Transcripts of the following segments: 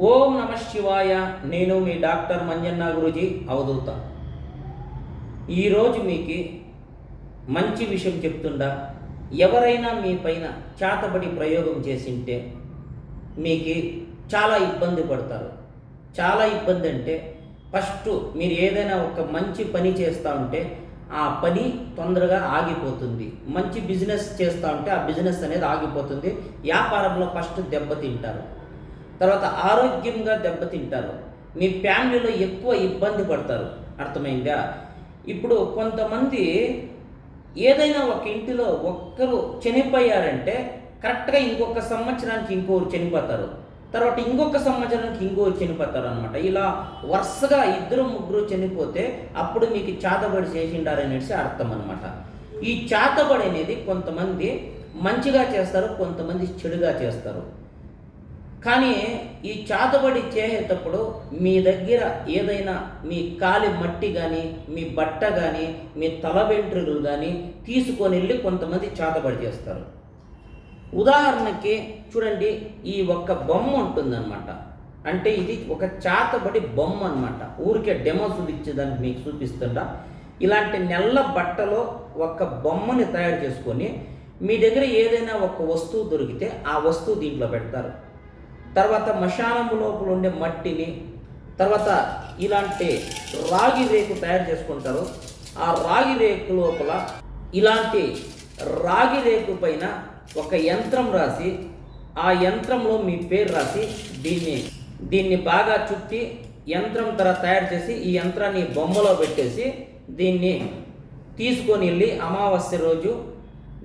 ఓం నమ శివాయ నేను మీ డాక్టర్ మంజన్న గురుజీ అవధూత. ఈరోజు మీకు మంచి విషయం చెప్తుండా ఎవరైనా మీ పైన చాతబడి ప్రయోగం చేసింటే మీకు చాలా ఇబ్బంది పడతారు. చాలా ఇబ్బంది అంటే ఫస్ట్ మీరు ఏదైనా ఒక మంచి పని చేస్తూ ఉంటే ఆ పని తొందరగా ఆగిపోతుంది. మంచి బిజినెస్ చేస్తూ ఉంటే ఆ బిజినెస్ అనేది ఆగిపోతుంది. వ్యాపారంలో ఫస్ట్ దెబ్బతింటారు. తర్వాత ఆరోగ్యంగా దెబ్బతింటారు. మీ ఫ్యామిలీలో ఎక్కువ ఇబ్బంది పడతారు. అర్థమైందా? ఇప్పుడు కొంతమంది ఏదైనా ఒక ఇంటిలో ఒక్కరు చనిపోయారంటే కరెక్ట్గా ఇంకొక సంవత్సరానికి ఇంకొకరు చనిపోతారు. తర్వాత ఇంకొక సంవత్సరానికి ఇంకొకరు చనిపోతారు అనమాట ఇలా వరుసగా ఇద్దరు ముగ్గురు చనిపోతే అప్పుడు మీకు చాతబడి చేసిండారనేసి అర్థం అనమాట ఈ చాతబడి అనేది కొంతమంది మంచిగా చేస్తారు కొంతమంది చెడుగా చేస్తారు. కానీ ఈ చాతబడి చేసేటప్పుడు మీ దగ్గర ఏదైనా మీ కాలి మట్టి కానీ మీ బట్ట కానీ మీ తల వెంట్రుకలు కానీ తీసుకొని వెళ్ళి కొంతమంది చాతబడి చేస్తారు. ఉదాహరణకి చూడండి ఈ ఒక్క బొమ్మ ఉంటుందన్నమాట. అంటే ఇది ఒక చాతబడి బొమ్మ అన్నమాట. ఊరికే డెమో చూపించేదానికి మీకు చూపిస్తుండా. ఇలాంటి నెల్ల బట్టలో ఒక బొమ్మని తయారు చేసుకొని మీ దగ్గర ఏదైనా ఒక వస్తువు దొరికితే ఆ వస్తువు దీంట్లో పెడతారు. తర్వాత మశానము లోపల ఉండే మట్టిని తర్వాత ఇలాంటి రాగి రేకు తయారు చేసుకుంటారు. ఆ రాగి రేకు లోపల ఇలాంటి రాగి రేకు పైన ఒక యంత్రం రాసి ఆ యంత్రంలో మీ పేరు రాసి దీన్ని దీన్ని బాగా చుట్టి యంత్రం తర తయారు చేసి ఈ యంత్రాన్ని బొమ్మలో పెట్టేసి దీన్ని తీసుకొని వెళ్ళి అమావాస్య రోజు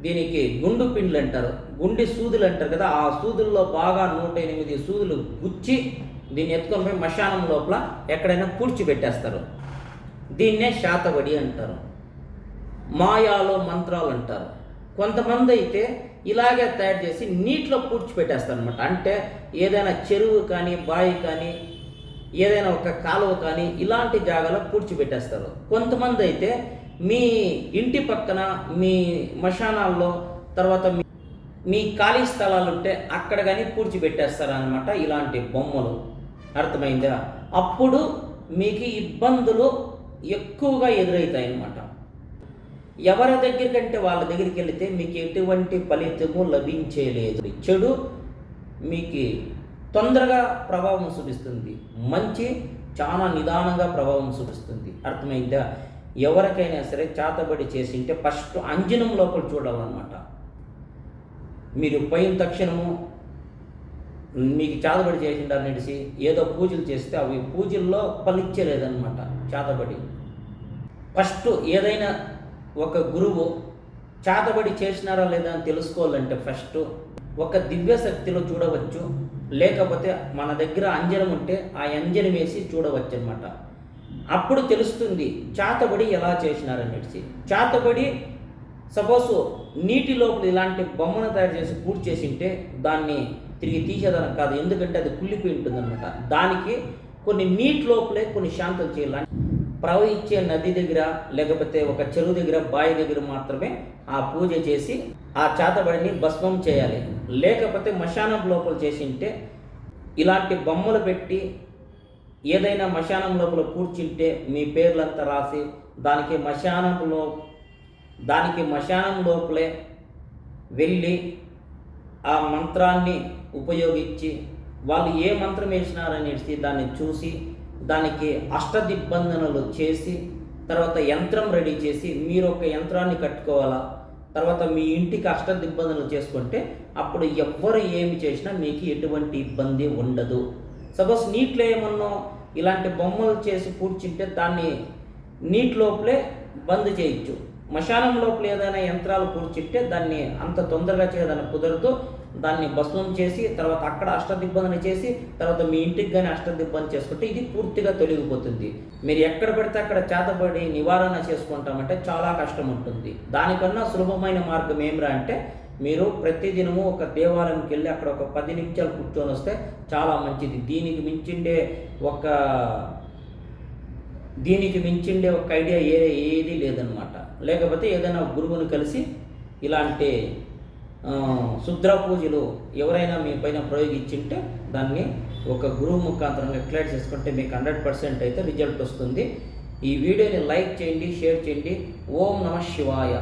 దీనికి గుండు పిండ్లు అంటారు గుండి సూదులు అంటారు కదా ఆ సూదుల్లో బాగా నూట ఎనిమిది సూదులు గుచ్చి దీన్ని ఎత్తుకొని పోయి మశానం లోపల ఎక్కడైనా పూడ్చిపెట్టేస్తారు దీన్నే శాతబడి అంటారు. మాయాలో మంత్రాలు అంటారు. కొంతమంది అయితే ఇలాగే తయారు చేసి నీటిలో పూడ్చిపెట్టేస్తారు అనమాట అంటే ఏదైనా చెరువు కానీ బావి కానీ ఏదైనా ఒక కాలువ కానీ ఇలాంటి జాగాలో పూడ్చిపెట్టేస్తారు కొంతమంది అయితే మీ ఇంటి పక్కన మీ మశానాల్లో తర్వాత మీ మీ ఖాళీ స్థలాలు ఉంటే అక్కడ కానీ పూడ్చిపెట్టేస్తారనమాట ఇలాంటి బొమ్మలు. అర్థమైందా? అప్పుడు మీకు ఇబ్బందులు ఎక్కువగా ఎదురవుతాయి అన్నమాట ఎవరి దగ్గరికంటే వాళ్ళ దగ్గరికి వెళితే మీకు ఎటువంటి ఫలితము లభించేలేదు. చెడు మీకు తొందరగా ప్రభావం చూపిస్తుంది. మంచి చాలా నిదానంగా ప్రభావం చూపిస్తుంది. అర్థమైందా? ఎవరికైనా సరే చాతబడి చేసింటే ఫస్ట్ అంజనం లోపల చూడాలన్నమాట. మీరు పోయిన తక్షణము మీకు చాతబడి చేసిండారు నడిచి ఏదో పూజలు చేస్తే అవి పూజల్లో ఫలించలేదన్నమాట చాతబడి. ఫస్ట్ ఏదైనా ఒక గురువు చాతబడి చేసినారా లేదా అని తెలుసుకోవాలంటే ఫస్ట్ ఒక దివ్య శక్తిలో చూడవచ్చు. లేకపోతే మన దగ్గర అంజనం ఉంటే ఆ అంజనం వేసి చూడవచ్చు అనమాట అప్పుడు తెలుస్తుంది చాతబడి ఎలా చేసినారనేసి చాతబడి సపోజ్ నీటి లోపల ఇలాంటి బొమ్మను తయారు చేసి పూర్తి చేసింటే దాన్ని తిరిగి తీసేదానికి కాదు. ఎందుకంటే అది కుళ్ళిపోయి ఉంటుంది దానికి కొన్ని నీటి లోపలే కొన్ని శాంతం చేయాలి ప్రవహించే నది దగ్గర లేకపోతే ఒక చెరువు దగ్గర బావి దగ్గర మాత్రమే ఆ పూజ చేసి ఆ చాతబడిని భస్మం చేయాలి. లేకపోతే మశానం లోపల చేసింటే ఇలాంటి బొమ్మలు పెట్టి ఏదైనా మశానం లోపల కూర్చుంటే మీ పేర్లంతా రాసి దానికి మశానంలో దానికి మశానం లోపలే వెళ్ళి ఆ మంత్రాన్ని ఉపయోగించి వాళ్ళు ఏ మంత్రం వేసినారనేసి దాన్ని చూసి దానికి అష్టదిబ్బందనలు చేసి తర్వాత యంత్రం రెడీ చేసి మీరు ఒక యంత్రాన్ని కట్టుకోవాలా? తర్వాత మీ ఇంటికి అష్టదిబ్బందనలు చేసుకుంటే అప్పుడు ఎవ్వరు ఏమి చేసినా మీకు ఎటువంటి ఇబ్బంది ఉండదు. సపోజ్ నీటిలో ఏమన్నా ఇలాంటి బొమ్మలు చేసి కూర్చుంటే దాన్ని నీటి లోపలే బంద్ చేయొచ్చు. మశానం లోపల ఏదైనా యంత్రాలు కూర్చుంటే దాన్ని అంత తొందరగా చేయడానికి కుదరదు. దాన్ని భస్మం చేసి తర్వాత అక్కడ అష్టదిబ్బందన చేసి తర్వాత మీ ఇంటికి కానీ అష్టదిబ్బంది చేసుకుంటే ఇది పూర్తిగా తొలగిపోతుంది. మీరు ఎక్కడ పడితే అక్కడ చేతబడి నివారణ చేసుకుంటామంటే చాలా కష్టం ఉంటుంది. దానికన్నా సులభమైన మార్గం ఏమిరా అంటే మీరు ప్రతిదినము ఒక దేవాలయంకి వెళ్ళి అక్కడ ఒక పది నిమిషాలు కూర్చొని వస్తే చాలా మంచిది. దీనికి మించిండే ఒక దీనికి మించిండే ఒక ఐడియా ఏ ఏది లేదనమాట లేకపోతే ఏదైనా గురువుని కలిసి ఇలాంటి శుద్ర పూజలు ఎవరైనా మీ పైన ప్రయోగించింటే దాన్ని ఒక గురువు ముఖాంతరంగా క్లియర్ చేసుకుంటే మీకు హండ్రెడ్ పర్సెంట్ అయితే రిజల్ట్ వస్తుంది. ఈ వీడియోని లైక్ చేయండి షేర్ చేయండి. ఓం నమ శివాయ.